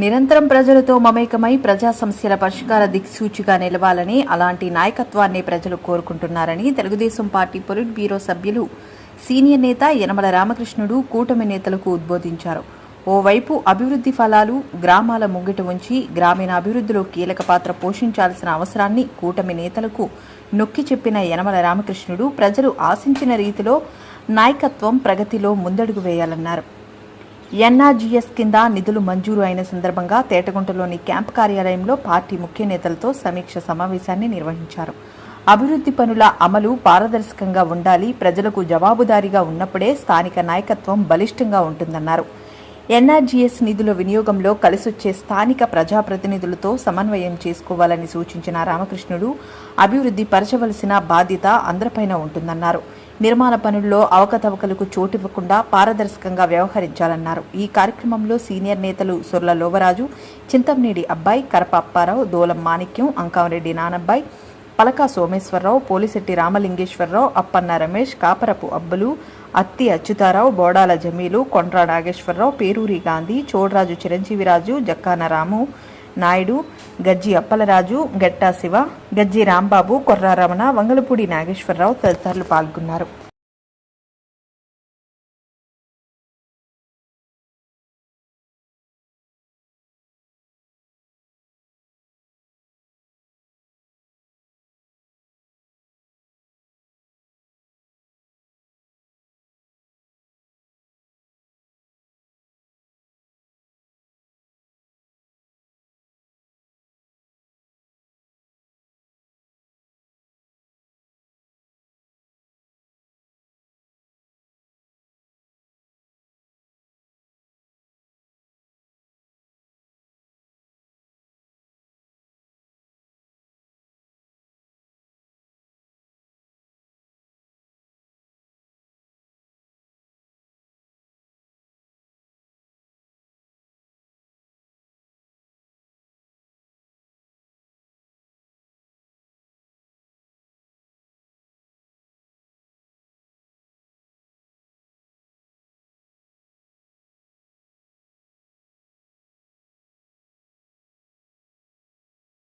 నిరంతరం ప్రజలతో మమేకమై ప్రజా సమస్యల పరిష్కార దిక్సూచిగా నిలవాలని అలాంటి నాయకత్వాన్ని ప్రజలు కోరుకుంటున్నారని తెలుగుదేశం పార్టీ పొలిట్ బ్యూరో సభ్యులు సీనియర్ నేత యనమల రామకృష్ణుడు కూటమి నేతలకు ఉద్బోధించారు. ఓవైపు అభివృద్ధి ఫలాలు గ్రామాల ముంగిట ఉంచి గ్రామీణ అభివృద్ధిలో కీలక పాత్ర పోషించాల్సిన అవసరాన్ని కూటమి నేతలకు నొక్కి చెప్పిన యనమల రామకృష్ణుడు ప్రజలు ఆశించిన రీతిలో నాయకత్వం ప్రగతిలో ముందడుగు వేయాలన్నారు. ఎన్ఆర్జీఎస్ కింద నిధులు మంజూరు అయిన సందర్భంగా తేటగుంటలోని క్యాంప్ కార్యాలయంలో పార్టీ ముఖ్య నేతలతో సమీక్ష సమావేశాన్ని నిర్వహించారు. అభివృద్ధి పనుల అమలు పారదర్శకంగా ఉండాలి ప్రజలకు జవాబుదారీగా ఉన్నప్పుడే స్థానిక నాయకత్వం బలిష్టంగా ఉంటుందన్నారు. ఎన్ఆర్జీఎస్ నిధుల వినియోగంలో కలిసొచ్చే స్థానిక ప్రజాప్రతినిధులతో సమన్వయం చేసుకోవాలని సూచించిన రామకృష్ణుడు అభివృద్ధి పరచవలసిన బాధ్యత అందరిపైన ఉంటుందన్నారు. నిర్మాణ పనుల్లో అవకతవకలకు చోటివ్వకుండా పారదర్శకంగా వ్యవహరించాలన్నారు. ఈ కార్యక్రమంలో సీనియర్ నేతలు సొర్ల లోవరాజు చింతంనేడి అబ్బాయి కరప అప్పారావు దోలం మాణిక్యం అంకామరెడ్డి నానబ్బాయి పలకా సోమేశ్వరరావు పోలిశెట్టి రామలింగేశ్వరరావు అప్పన్న రమేష్ కాపరపు అబ్బులు అత్తి అచ్యుతారావు బోడాల జమీలు కొండ్రా నాగేశ్వరరావు పేరూరి గాంధీ చోడరాజు చిరంజీవిరాజు జక్కాన రాము నాయుడు గజ్జి అప్పలరాజు గట్టా శివ గజ్జి రాంబాబు కొర్రారమణ వంగలపూడి నాగేశ్వరరావు తదితరులు పాల్గొన్నారు.